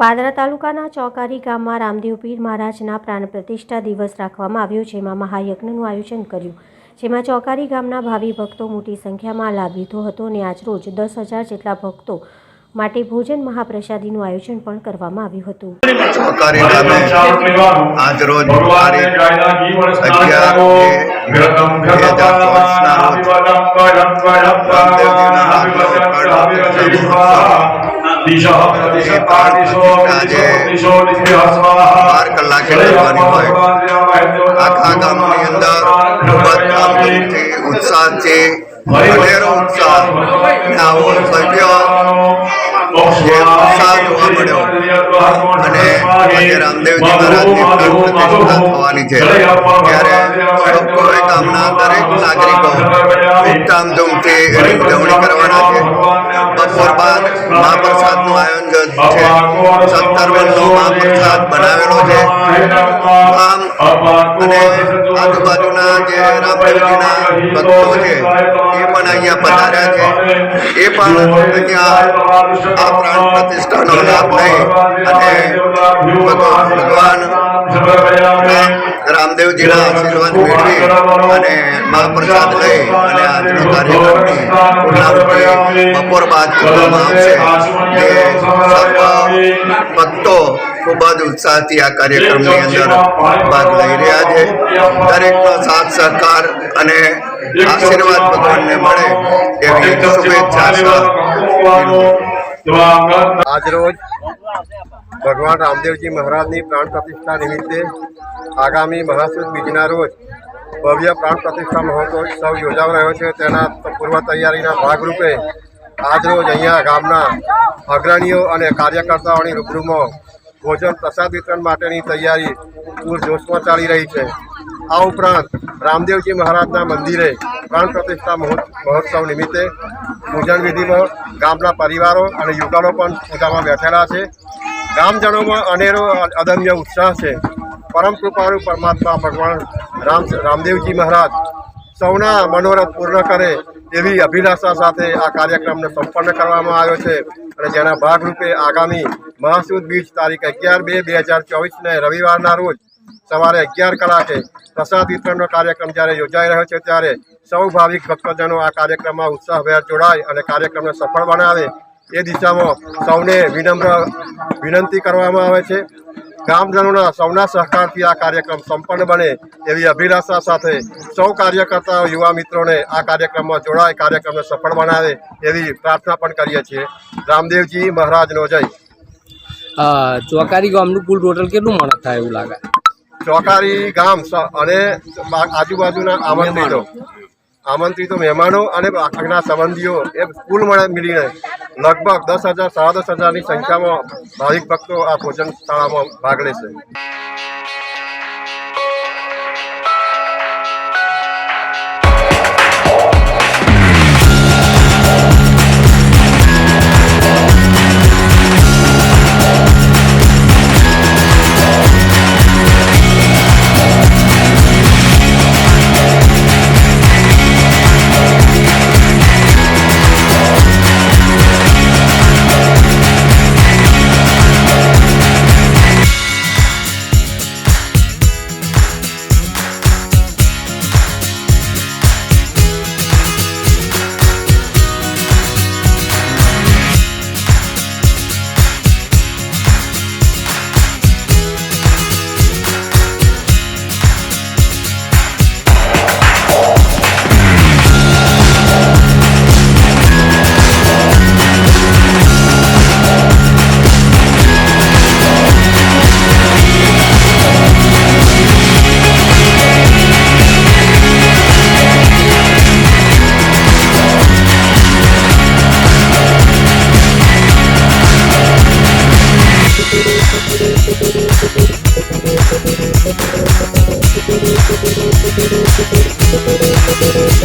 પાદરા તાલુકાના ચોકારી ગામમાં રામદેવ પીર મહારાજના પ્રાણ પ્રતિષ્ઠા દિવસ રાખવામાં આવ્યો, જેમાં મહાયજ્ઞનું આયોજન કર્યું. જેમાં ચોકારી ગામના ભાવિ ભક્તો મોટી સંખ્યામાં લાભ લીધો હતો અને આજરોજ દસ હજાર જેટલા ભક્તો માટે ભોજન મહાપ્રસાદીનું આયોજન પણ કરવામાં આવ્યું હતું. ચોકારી ગામે આજરોજ અગિયાર બે બે હજાર ચોવીસના રોજ રામદેવજીના બાર કલાકે કરવાની હોય આખા ગામની અંદર ખૂબ ઉત્સાહથી અનેરો ઉત્સાહ આવો સભ્ય જે ઉત્સાહ જોવા મળ્યો અને આજે રામદેવજી મહારાજની પ્રતિષ્ઠા થવાની છે ત્યારે સૌ કોઈ ગામના દરેક નાગરિકો એની ઉજવણી કરવાના છે બપોર બાદ મહાપ્રસાદનું આયોજન છે, સત્તર વનનો મહાપ્રસાદ બનાવેલો છે. આમ અને આજુબાજુના જે રામદેવજીના ભક્તો છે, એ પણ અહીંયા પધાર્યા છે. એ પણ અહીંયા આ પ્રાણ પ્રતિષ્ઠાનો લાભ લઈ અને ભગવાન રામદેવજીના આશીર્વાદ મેળવી અને મહાપ્રસાદ લઈ અને આજનો કાર્યક્રમની પૂર્ણાહુતિ બપોર બાદ કરવામાં આવશે જે સર્વ ભક્તો ખૂબ જ ઉત્સાહથી આ કાર્યક્રમની અંદર ભાગ લઈ રહ્યા છે. દરેકનો સાથ સહકાર અને આશીર્વાદ ભગવાનને મળે એવી શુભેચ્છા આજરોજ ભગવાન રામદેવજી મહારાજની પ્રાણ પ્રતિષ્ઠા નિમિત્તે આગામી મહાસુદ બીજના રોજ ભવ્ય પ્રાણ પ્રતિષ્ઠા મહોત્સવ યોજાઈ રહ્યો છે. તેના પૂર્વ તૈયારીના ભાગરૂપે આજરોજ અહીંયા ગામના અગ્રણીઓ અને કાર્યકર્તાઓની રૂબરૂમાં ભોજન પ્રસાદ વિતરણ માટેની તૈયારી પૂરજોશમાં ચાલી રહી છે. આ ઉપરાંત રામદેવજી મહારાજના મંદિરે પ્રાણ પ્રતિષ્ઠા મહો- મહોત્સવ નિમિત્તે પૂજન વિધિમાં ગામના પરિવારો અને યુવાનો પણ પૂજામાં બેઠેલા છે. ગામજનોમાં અનેરો અદમ્ય ઉત્સાહ છે. પરમ કૃપાળુ પરમાત્મા ભગવાન રામ રામદેવજી મહારાજ સૌના મનોરથ પૂર્ણ કરે એવી અભિલાષા સાથે આ કાર્યક્રમને સંપન્ન કરવામાં આવ્યો છે અને જેના ભાગરૂપે આગામી મહાસુદ બીજ તારીખ અગિયાર બે બે હજાર ચોવીસને રવિવારના રોજ સવારે અગિયાર કલાકે પ્રસાદ વિતરણનો કાર્યક્રમ જ્યારે યોજાઈ રહ્યો છે ત્યારે સૌ ભાવિક ભક્તજનો આ કાર્યક્રમમાં ઉત્સાહભેર જોડાય અને કાર્યક્રમને સફળ બનાવે એ દિશામાં સૌને વિનમ્ર વિનંતી કરવામાં આવે છે. ગામજનોના સૌના સહકારથી આ કાર્યક્રમ સંપન્ન બને એવી અભિલાષા સાથે સૌ કાર્યકર્તાઓ યુવા મિત્રોને આ કાર્યક્રમમાં જોડાય કાર્યક્રમને સફળ બનાવે એવી પ્રાર્થના પણ કરીએ છીએ. રામદેવજી મહારાજનો જય. ચોકારી ગામનું કુલ ટોટલ કેટલું માણસ થાય એવું લાગે? ચોકારી ગામ અને આજુબાજુના આમંત્રિતો. આમંત્રિતો મહેમાનો અને આખના સંબંધીઓ એ કુલ મળે મળીને લગભગ દસ હજાર, સાડા દસ હજારની સંખ્યામાં ભાવિક ભક્તો આ ભોજન શાળામાં ભાગ લેશે.